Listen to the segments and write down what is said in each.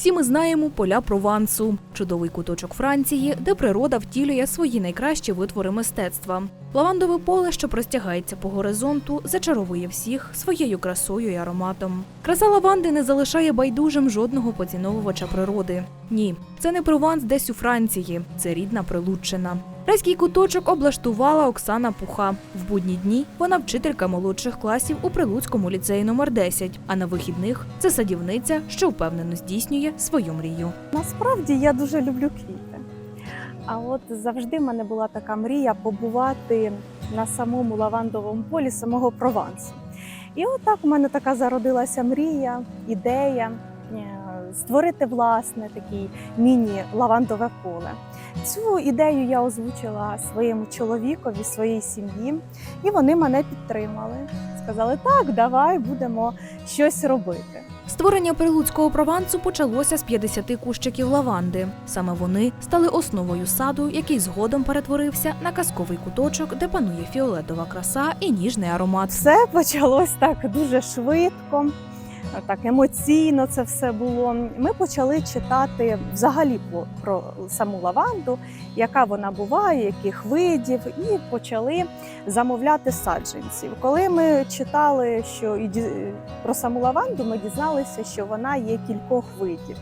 Всі ми знаємо поля Провансу, чудовий куточок Франції, де природа втілює свої найкращі витвори мистецтва. Лавандове поле, що простягається по горизонту, зачаровує всіх своєю красою і ароматом. Краса лаванди не залишає байдужим жодного поціновувача природи. Ні, це не Прованс десь у Франції, це рідна Прилуччина. Райський куточок облаштувала Оксана Пуха. В будні дні вона вчителька молодших класів у Прилуцькому ліцеї номер 10, а на вихідних це садівниця, що впевнено здійснює свою мрію. Насправді я дуже люблю квіти. А от завжди в мене була така мрія побувати на самому лавандовому полі самого Провансу. І от у мене така зародилася мрія, ідея е, створити власне такий міні-лавандове поле. Цю ідею я озвучила своєму чоловікові, своїй сім'ї, і вони мене підтримали. Сказали, так, давай будемо щось робити. Створення прилуцького провансу почалося з 50 кущиків лаванди. Саме вони стали основою саду, який згодом перетворився на казковий куточок, де панує фіолетова краса і ніжний аромат. Все почалось так дуже швидко, так емоційно це все було. Ми почали читати взагалі про, саму лаванду, яка вона буває, яких видів, і почали замовляти саджанців. Коли ми читали, що і про саму лаванду, ми дізналися, що вона є кількох видів.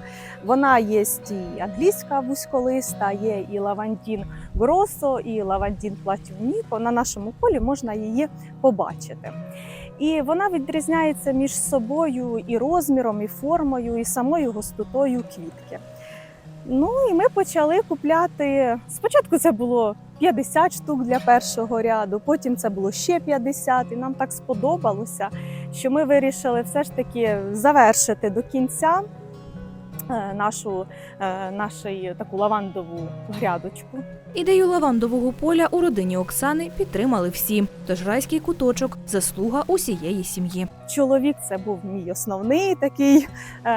Вона є і англійська вузьколиста, є і лавандін гросо, і лавандін платюніко. На нашому полі можна її побачити. І вона відрізняється між собою і розміром, і формою, і самою густотою квітки. Ну і ми почали купляти. Спочатку це було 50 штук для першого ряду, потім це було ще 50, і нам так сподобалося, що ми вирішили все ж таки завершити до кінця нашу, е, нашу таку лавандову грядочку. Ідею лавандового поля у родині Оксани підтримали всі. Тож райський куточок заслуга усієї сім'ї. Чоловік це був мій основний такий е,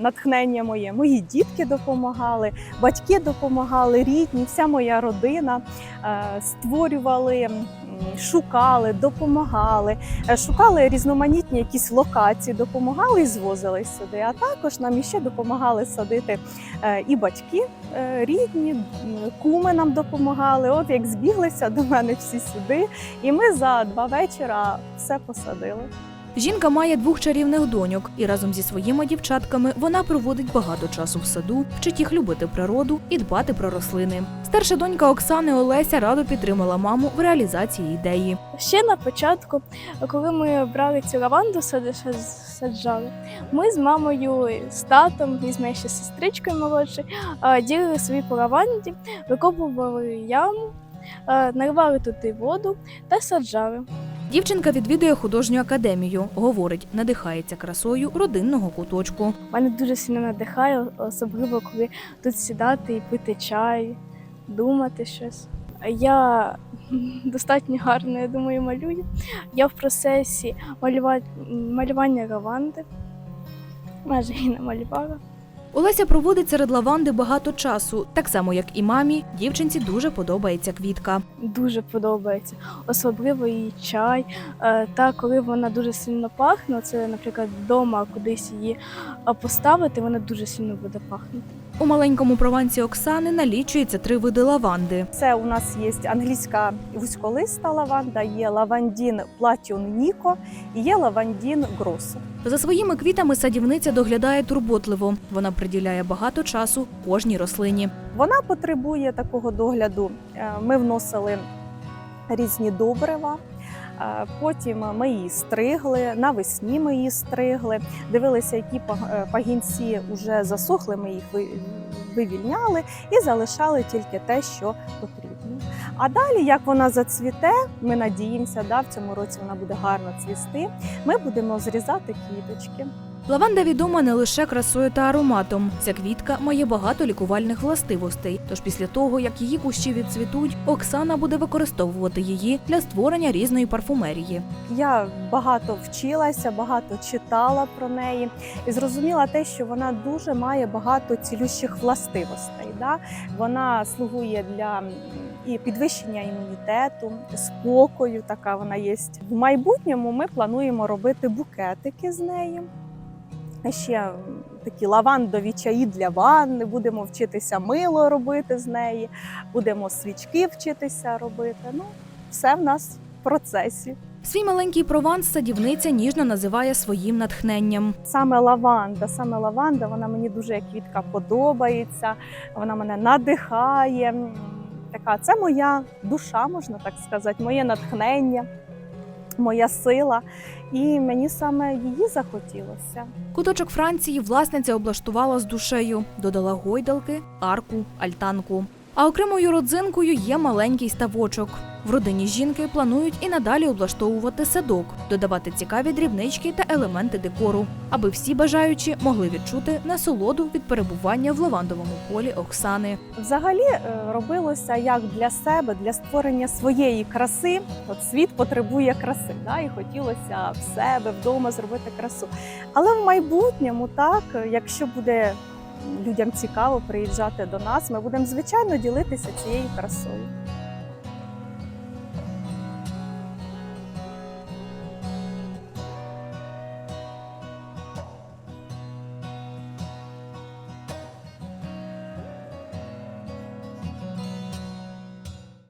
натхнення моє. Мої дітки допомагали, батьки допомагали, рідні, вся моя родина е, створювали, м, шукали, допомагали, е, шукали різноманітні якісь локації, допомагали і звозили сюди. А також нам іще допомагали садити е, і батьки е, рідні, куми нам допомагали. От як збіглися до мене всі сюди, і ми за два вечора все посадили. Жінка має двох чарівних доньок, і разом зі своїми дівчатками вона проводить багато часу в саду, вчить їх любити природу і дбати про рослини. Старша донька Оксани Олеся радо підтримала маму в реалізації ідеї. Ще на початку, коли ми брали цю лаванду, сад- сад- саджали, ми з мамою, з татом і з моєю ще сестричкою молодшою ділили собі по лаванді, викопували яму, наливали туди воду та саджали. Дівчинка відвідує художню академію. Говорить, надихається красою родинного куточку. Мене дуже сильно надихає, особливо коли тут сідати і пити чай, думати щось. Я достатньо гарно, я думаю, малюю. Я в процесі малювання лаванди. Майже її намалювала. Олеся проводить серед лаванди багато часу, так само як і мамі. Дівчинці дуже подобається квітка. Дуже подобається. Особливо її чай. Е, Та коли вона дуже сильно пахне, це, наприклад, вдома кудись її поставити, вона дуже сильно буде пахнути. У маленькому провансі Оксани налічується три види лаванди. Це у нас є англійська вузьколиста лаванда, є лавандін платіон Ніко і є лавандін Гросо. За своїми квітами садівниця доглядає турботливо. Вона приділяє багато часу кожній рослині. Вона потребує такого догляду. Е, Ми вносили різні добрива. е, Потім ми її стригли, навесні ми її стригли, дивилися, які е, пагінці вже засохли, ми їх ви- вивільняли і залишали тільки те, що потрібно. А далі, як вона зацвіте, ми надіємося, да, в цьому році вона буде гарно цвісти. Ми будемо зрізати квіточки. Лаванда відома не лише красою та ароматом. Ця квітка має багато лікувальних властивостей. Тож після того, як її кущі відцвітуть, Оксана буде використовувати її для створення різної парфумерії. Я багато вчилася, багато читала про неї і зрозуміла те, що вона дуже має багато цілющих властивостей. Да? Вона слугує для і підвищення імунітету, спокою. Така вона є. В майбутньому ми плануємо робити букетики з неї. Ще такі лавандові чаї для ванни, будемо вчитися мило робити з неї, будемо свічки вчитися робити. Ну, все в нас в процесі. Свій маленький прованс садівниця ніжно називає своїм натхненням. Саме лаванда, саме лаванда, вона мені дуже як квітка подобається, вона мене надихає. Така, це моя душа, можна так сказати, моє натхнення, моя сила. І мені саме її захотілося. Куточок Франції власниця облаштувала з душею, додала гойдалки, арку, альтанку. А окремою родзинкою є маленький ставочок. В родині жінки планують і надалі облаштовувати садок, додавати цікаві дрібнички та елементи декору, аби всі бажаючі могли відчути насолоду від перебування в лавандовому полі Оксани. Взагалі е, робилося як для себе, для створення своєї краси. От світ потребує краси, да? і хотілося в себе вдома зробити красу. Але в майбутньому, так, якщо буде людям цікаво приїжджати до нас, ми будемо звичайно ділитися цією красою.